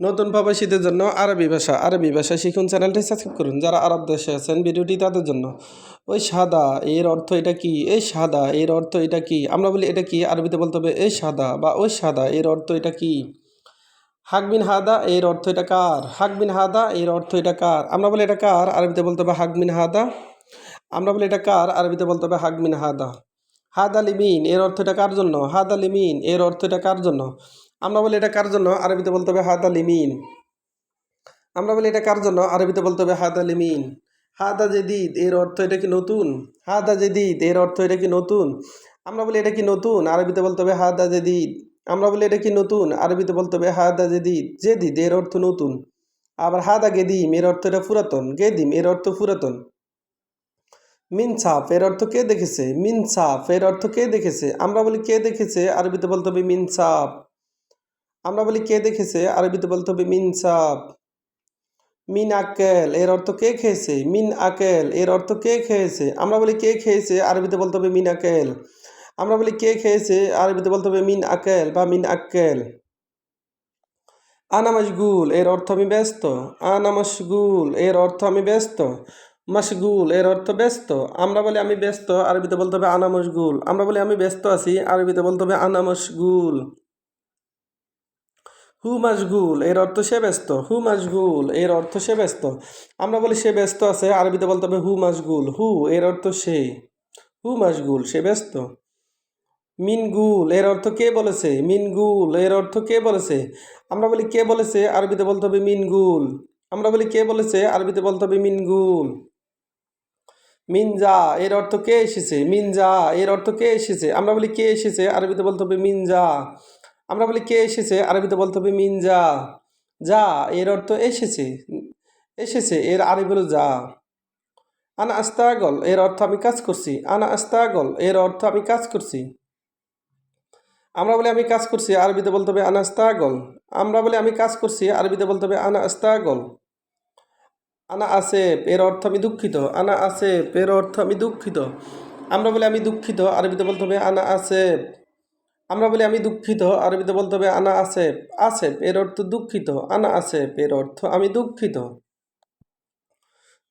নতুন প্রবাসীদের জন্য আরবি ভাষা আরবি ভাষা শিখুন চ্যানেলটি সাবস্ক্রাইব করুন। যারা আরব দেশে আছেন, ভিডিওটি তাদের জন্য। ওই সাদা, এর অর্থ এটা কি? এই সাদা, এর অর্থ এটা কি? আমরা বলি, এটা কি? আরবিতে বলতে হবে, এই সাদা বা ওই সাদা, এর অর্থ এটা কি? হাকবিন হাদা, এর অর্থ এটা কার? হাকবিন হাদা, এর অর্থ এটা কার? আমরা বলি, এটা কার? আরবিতে বলতে হবে হাকবিন হাদা। আমরা বলি, এটা কার? আরবিতে বলতে হবে হাকবিন হাদা। হাদা লিমিন, এর অর্থ এটা কার জন্য? হাদা লিমিন, এর অর্থ এটা কার জন্য? আমরা বলি এটা কার জন্য? আরবিতে বলতে হবে হাদা লিমিন। আমরা বলি এটা কার জন্য? আরবিতে বলতে হবে হাদা লিমিন। হাদা জেদিদ, এর অর্থ এটা কি নতুন? হাদা জেদিদ, এর অর্থ এটা কি নতুন? আমরা বলি এটা কি নতুন? আরবিতে বলতে হবে হাদা জেদিদ। আমরা বলি এটা কি নতুন? আরবিতে বলতে হবে হাদা জেদিদ। জেদিদ, এর অর্থ নতুন। আবার হাদা গেদিম, এর অর্থ এটা পুরাতন। গেদিম, এর অর্থ পুরাতন। মিনসাফ এর অর্থ কে দেখেছে? মিনসাফ এর অর্থ কে দেখেছে? আমরা বলি কে দেখেছে? আরবিতে বলতে হবে মিনসাফ আমরা বলি কে দেখেছে? আরবিতে বলতে হবে মিনসাফ মিন আকেল, এর অর্থ কে খেয়েছে? মিন আকেল, এর অর্থ কে খেয়েছে? আমরা বলি কে খেয়েছে? আরবিতে বলতে হবে মিন আকেল। আমরা বলি কে খেয়েছে? আরবিতে বলতে হবে মিন আকেল বা মিন আক্কেল আনা মশগুল এর অর্থ আমি ব্যস্ত। আনা মশগুল এর অর্থ আমি ব্যস্ত। মশগুল, এর অর্থ ব্যস্ত। আমরা বলি আমি ব্যস্ত, আরবিতে বলতে হবে আনা মশগুল আমরা বলি আমি ব্যস্ত আছি, আরবিতে বলতে হবে আনা মশগুল হু মশগুল, এর অর্থ সে ব্যস্ত। হু মশগুল, এর অর্থ সে ব্যস্ত। আমরা বলি সে ব্যস্ত আছে, আরবিতে বলতে হবে হু মশগুল। হু, এর অর্থ সে। হু মশগুল, সে ব্যস্ত। মিনগুল, এর অর্থ কে বলেছে? মিনগুল, এর অর্থ কে বলেছে? আমরা বলি কে বলেছে, আরবিতে বলতে হবে মিনগুল। আমরা বলি কে বলেছে, আরবিতে বলতে হবে মিনগুল। মিনজা, এর অর্থ কে এসেছে? মিনজা, এর অর্থ কে এসেছে? আমরা বলি কে এসেছে, আরবিতে বলতে হবে মিনজা। আমরা বলি কে এসেছে, আরবিতে বলতে হবে মিনজা। যা, এর অর্থ এসেছে। এসেছে, এর আরবি হলো যা। আনা আস্তাগল, এর অর্থ আমি কাজ করছি। আনা আস্তাগল, এর অর্থ আমি কাজ করছি। আমরা বলি আমি কাজ করছি, আরবিতে বলতে হবে আনা আস্তাগল। আমরা বলি আমি কাজ করছি, আরবিতে বলতে হবে আনা আস্তাগল। আনা আসেফ এর অর্থ আমি দুঃখিত। আনা আসেফ এর অর্থ আমি দুঃখিত। আমরা বলি আমি দুঃখিত, আরবিতে বলতে হবে আনা আসেফ আমরা বলি আমি দুঃখিত, আরবিতে বলতে হবে আনা আসেফ আসেফ এর অর্থ দুঃখিত। আনা আসেফ এর অর্থ আমি দুঃখিত।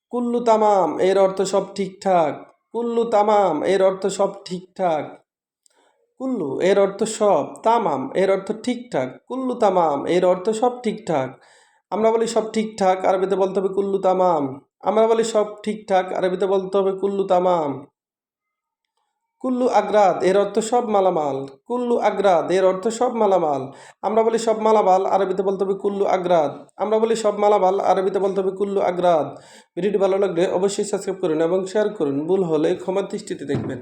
কুল্লু তামাম, এর অর্থ সব ঠিকঠাক। কুল্লু তামাম, এর অর্থ সব ঠিকঠাক। কুল্লু, এর অর্থ সব। তামাম, এর অর্থ ঠিকঠাক। কুল্লু তামাম, এর অর্থ সব ঠিকঠাক। আমরা বলি সব ঠিকঠাক, আরবিতে বলতে হবে কুল্লু তামাম। আমরা বলি সব ঠিকঠাক, আরবিতে বলতে হবে কুল্লু তামাম। কুল্লু আগ্রাদ, এর অর্থ সব মালামাল। কুল্লু আগ্রাদ, এর অর্থ সব মালামাল। আমরা বলি সব মালামাল, আরবিতে বলতে হবে কুল্লু আগ্রাদ। আমরা বলি সব মালামাল, আরবিতে বলতে হবে কুল্লু আগ্রাদ। ভিডিওটি ভালো লাগলে অবশ্যই সাবস্ক্রাইব করুন এবং শেয়ার করুন। ভুল হলে ক্ষমার দৃষ্টিতে দেখবেন।